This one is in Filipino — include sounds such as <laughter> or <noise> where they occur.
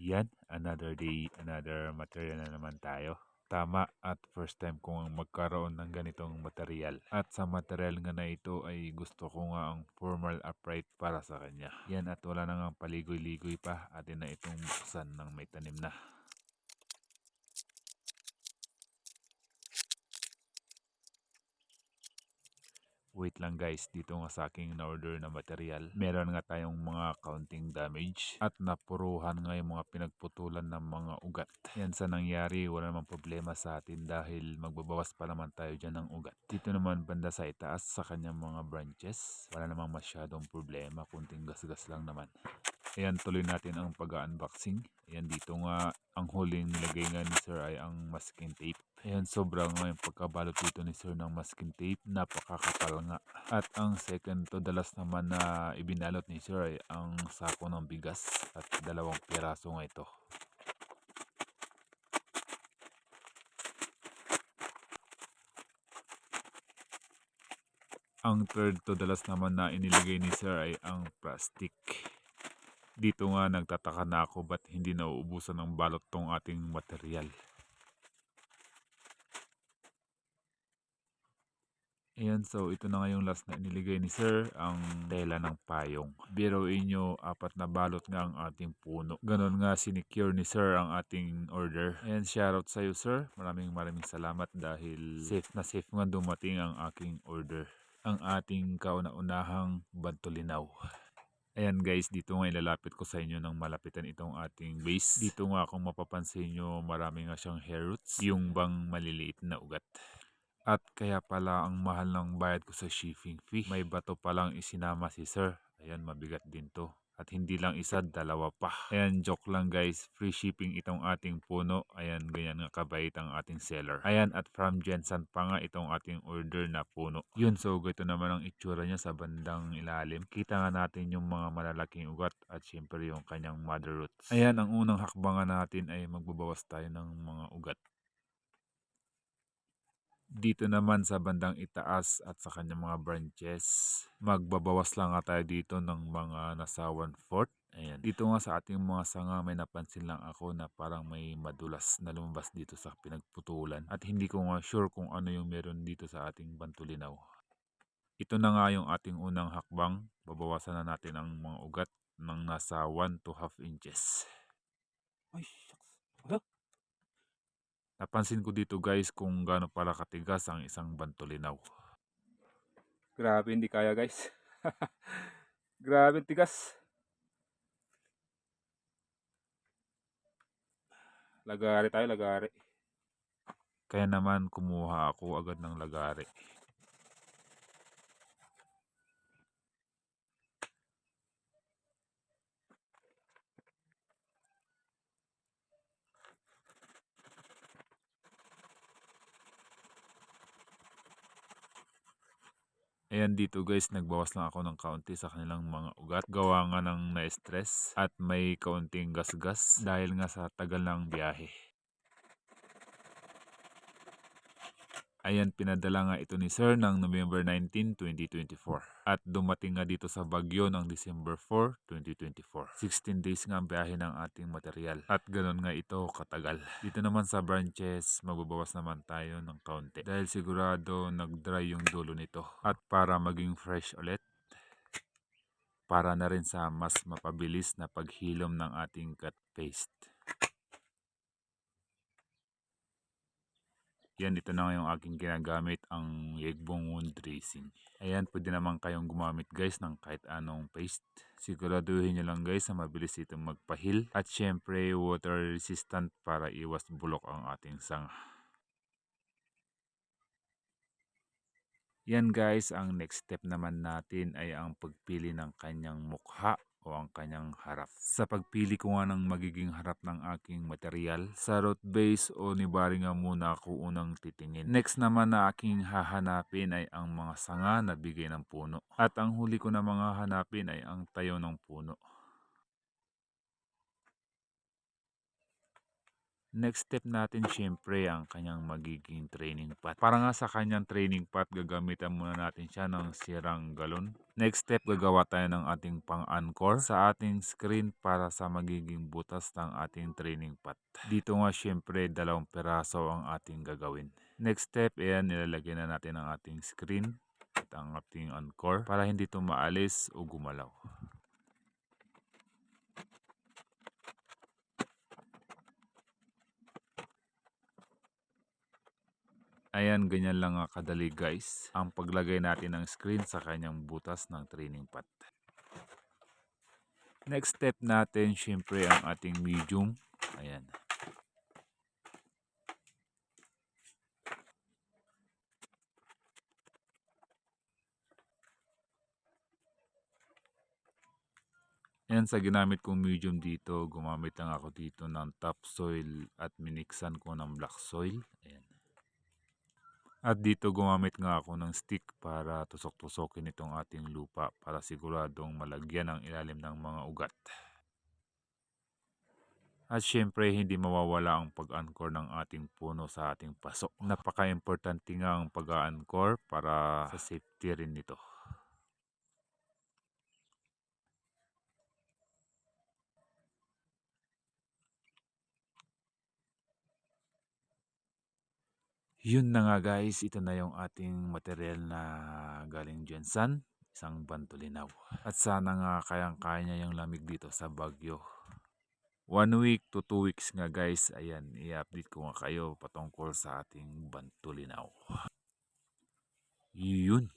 Yan, another day, another material na naman tayo. Tama at first time kong magkaroon ng ganitong material. At sa material nga na ito ay gusto ko nga ang formal upright para sa kanya. Yan at wala na nga paligoy-ligoy pa. Atin na itong buksan ng may tanim na. Wait lang guys, dito nga sa aking na-order na material, meron nga tayong mga counting damage at napuruhan nga yung mga pinagputulan ng mga ugat. Yan sa nangyari, wala namang problema sa atin dahil magbabawas pa naman tayo dyan ng ugat. Dito naman banda sa itaas sa kanyang mga branches, wala namang masyadong problema, kunting gasgas lang naman. Ayan, tuloy natin ang pag-unboxing. Ayan, dito nga, ang huling nilagay nga ni Sir ay ang masking tape. Ayan, sobrang nga yung pagkabalot dito ni Sir ng masking tape. Napakakapal nga. At ang second to last naman na ibinalot ni Sir ay ang sako ng bigas. At dalawang piraso nga ito. Ang third to last naman na inilagay ni Sir ay ang plastic. Dito nga nagtataka na ako ba't hindi nauubusan ng balot tong ating material. Ayan, so ito na nga yung last na iniligay ni Sir, ang tela ng payong. Biruin nyo, apat na balot nga ang ating puno. Ganon nga sinicure ni Sir ang ating order. Ayan, shoutout sa iyo Sir. Maraming maraming salamat dahil safe na safe nga dumating ang aking order. Ang ating kauna-unahang bantulinaw. Ayan guys, dito nga ilalapit ko sa inyo ng malapitan itong ating base. Dito nga kung mapapansin nyo, marami nga siyang hair roots. Yung bang maliliit na ugat. At kaya pala ang mahal ng bayad ko sa shipping fee. May bato palang isinama si sir. Ayan, mabigat din to. At hindi lang isa, dalawa pa. Ayan, joke lang guys. Free shipping itong ating puno. Ayan, ganyan nga kabait ang ating seller. Ayan, at from Jensen pa nga itong ating order na puno. Yun, so ganito naman ang itsura niya sa bandang ilalim. Kita nga natin yung mga malalaking ugat at syempre yung kanyang mother roots. Ayan, ang unang hakbangan natin ay magbabawas tayo ng mga ugat. Dito naman sa bandang itaas at sa kanyang mga branches, magbabawas lang nga tayo dito ng mga nasa 1/4. Ayan. Dito nga sa ating mga sanga may napansin lang ako na parang may madulas na lumabas dito sa pinagputulan. At hindi ko nga sure kung ano yung meron dito sa ating bantulinaw. Ito na nga yung ating unang hakbang. Babawasan na natin ang mga ugat ng nasa 1 to half inches. Ay, shucks. Wala. Napansin ko dito guys kung gaano pala katigas ang isang bantulinaw. Grabe, hindi kaya guys. <laughs> Grabe, tigas. Lagari tayo, lagari. Kaya naman kumuha ako agad ng lagari. Ayan dito guys, nagbawas lang ako ng kaunti sa kanilang mga ugat. Gawa nga ng na-stress at may kaunting gasgas dahil nga sa tagal ng biyahe. Ayan, pinadala nga ito ni Sir ng November 19, 2024. At dumating nga dito sa Bagyo ng December 4, 2024. 16 days nga ang biyahe ng ating material. At ganun nga ito katagal. Dito naman sa branches, magbabawas naman tayo ng kaunti. Dahil sigurado nag-dry yung dulo nito. At para maging fresh ulit, para na rin sa mas mapabilis na paghilom ng ating cut paste. Yan, ito na yung aking ginagamit, ang Yegbong Wound Dressing. Ayan, pwede naman kayong gumamit guys ng kahit anong paste. Siguraduhin nyo lang guys na mabilis itong magpahil. At syempre, water resistant para iwas bulok ang ating sanga. Yan guys, ang next step naman natin ay ang pagpili ng kanyang mukha o ang kanyang harap. Sa pagpili ko nga ng magiging harap ng aking material, sa root base o nibari nga muna ako unang titingin. Next naman na aking hahanapin ay ang mga sanga na bigay ng puno. At ang huli ko na mga hanapin ay ang tayo ng puno. Next step natin syempre ang kanyang magiging training pot. Para nga sa kanyang training pot, gagamitan muna natin siya ng sirang galon. Next step, gagawa tayo ng ating pang-anchor sa ating screen para sa magiging butas ng ating training pot. Dito nga syempre dalawang peraso ang ating gagawin. Next step, ayan, nilalagay na natin ang ating screen at ang ating anchor para hindi ito maalis o gumalaw. Ayan, ganyan lang nga kadali guys. Ang paglagay natin ng screen sa kanyang butas ng training pot. Next step natin, syempre ang ating medium. Ayan. Yan sa ginamit kong medium dito, gumamit lang ako dito ng topsoil at miniksan ko ng black soil. At dito gumamit nga ako ng stick para tusok-tusokin itong ating lupa para siguradong malagyan ang ilalim ng mga ugat. At syempre hindi mawawala ang pag-anchor ng ating puno sa ating paso. Napaka-importante nga ang pag-anchor para sa safety rin nito. Yun na nga guys, ito na yung ating material na galing Jensan, isang bantulinaw. At sana nga kayang-kaya niya yung lamig dito sa Bagyo. One week to two weeks nga guys, ayan, i-update ko nga kayo patungkol sa ating bantulinaw. Yun.